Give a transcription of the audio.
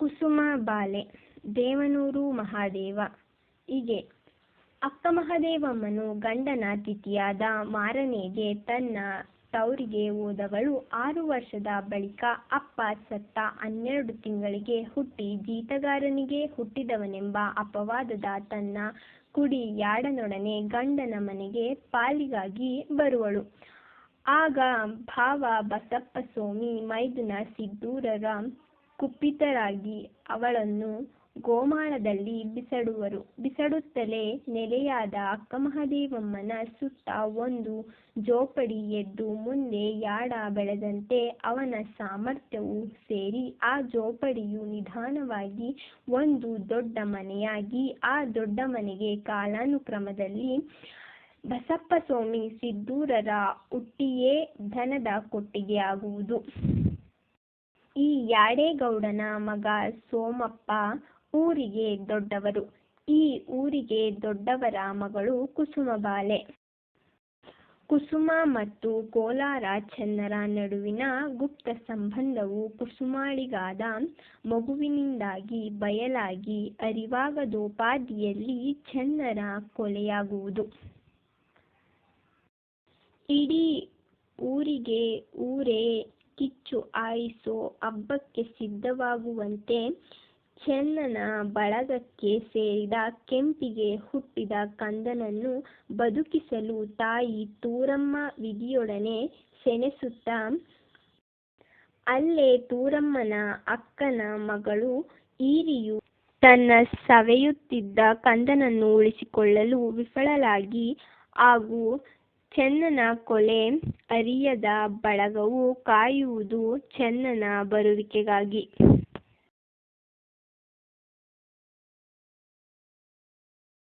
ಕುಸುಮ ಬಾಲೆ, ದೇವನೂರು ಮಹಾದೇವ. ಹೀಗೆ ಅಕ್ಕ ಮಹಾದೇವಮ್ಮನು ಗಂಡನ ತಿಥಿಯಾದ ಮಾರನೆಗೆ ತನ್ನ ತವರಿಗೆ ಹೋದವಳು ಆರು ವರ್ಷದ ಬಳಿಕ ಅಪ್ಪ ಸತ್ತ ಹನ್ನೆರಡು ತಿಂಗಳಿಗೆ ಹುಟ್ಟಿ ಜೀತಗಾರನಿಗೆ ಹುಟ್ಟಿದವನೆಂಬ ಅಪವಾದದ ತನ್ನ ಕುಡಿ ಯಾಡನೊಡನೆ ಗಂಡನ ಮನೆಗೆ ಪಾಲಿಗಾಗಿ ಬರುವಳು. ಆಗ ಭಾವ ಬಸಪ್ಪ ಸ್ವಾಮಿ ಮೈದುನ ಸಿದ್ದೂರರ ಕುಪಿತರಾಗಿ ಅವಳನ್ನು ಗೋಮಾಳದಲ್ಲಿ ಬಿಸಡುವರು. ಬಿಸಡುತ್ತಲೇ ನೆಲೆಯಾದ ಅಕ್ಕಮಹಾದೇವಮ್ಮನ ಸುತ್ತ ಒಂದು ಜೋಪಡಿ ಎದ್ದು ಮುಂದೆ ಯಾಡ ಬೆಳೆದಂತೆ ಅವನ ಸಾಮರ್ಥ್ಯವು ಸೇರಿ ಆ ಜೋಪಡಿಯು ನಿಧಾನವಾಗಿ ಒಂದು ದೊಡ್ಡ ಮನೆಯಾಗಿ, ಆ ದೊಡ್ಡ ಮನೆಗೆ ಕಾಲಾನುಕ್ರಮದಲ್ಲಿ ಬಸಪ್ಪ ಸ್ವಾಮಿ ಸಿದ್ದೂರರ ಹುಟ್ಟಿಯೇ ಧನದ ಕೊಟ್ಟಿಗೆ ಆಗುವುದು. ಈ ಯಾಡೇಗೌಡನ ಮಗ ಸೋಮಪ್ಪ ಊರಿಗೆ ದೊಡ್ಡವರು. ಈ ಊರಿಗೆ ದೊಡ್ಡವರ ಮಗಳು ಕುಸುಮಬಾಲೆ. ಕುಸುಮ ಮತ್ತು ಕೋಲಾರ ಚೆನ್ನರ ನಡುವಿನ ಗುಪ್ತ ಸಂಬಂಧವು ಕುಸುಮಾಳಿಗಾದ ಮಗುವಿನಿಂದಾಗಿ ಬಯಲಾಗಿ ಅರಿವಾಗದೋಪಾದಿಯಲ್ಲಿ ಚೆನ್ನರ ಕೊಲೆಯಾಗುವುದು. ಇಡೀ ಊರಿಗೆ ಊರೇ ಹಾಯಿಸೋ ಹಬ್ಬಕ್ಕೆ ಸಿದ್ಧವಾಗುವಂತೆ ಚೆನ್ನನ ಬಳಗಕ್ಕೆ ಸೇರಿದ ಕೆಂಪಿಗೆ ಹುಟ್ಟಿದ ಕಂದನನ್ನು ಬದುಕಿಸಲು ತಾಯಿ ತೂರಮ್ಮ ವಿಧಿಯೊಡನೆ ಸೆಣಸುತ್ತ, ಅಲ್ಲೇ ತೂರಮ್ಮನ ಅಕ್ಕನ ಮಗಳು ಈರಿಯು ತನ್ನ ಸವೆಯುತ್ತಿದ್ದ ಕಂದನನ್ನು ಉಳಿಸಿಕೊಳ್ಳಲು ವಿಫಲಳಾಗಿ ಹಾಗೂ ಚೆನ್ನನ ಕೊಲೆ ಅರಿಯದ ಬಳಗವು ಕಾಯುವುದು ಚೆನ್ನನ ಬರುವಿಕೆಗಾಗಿ.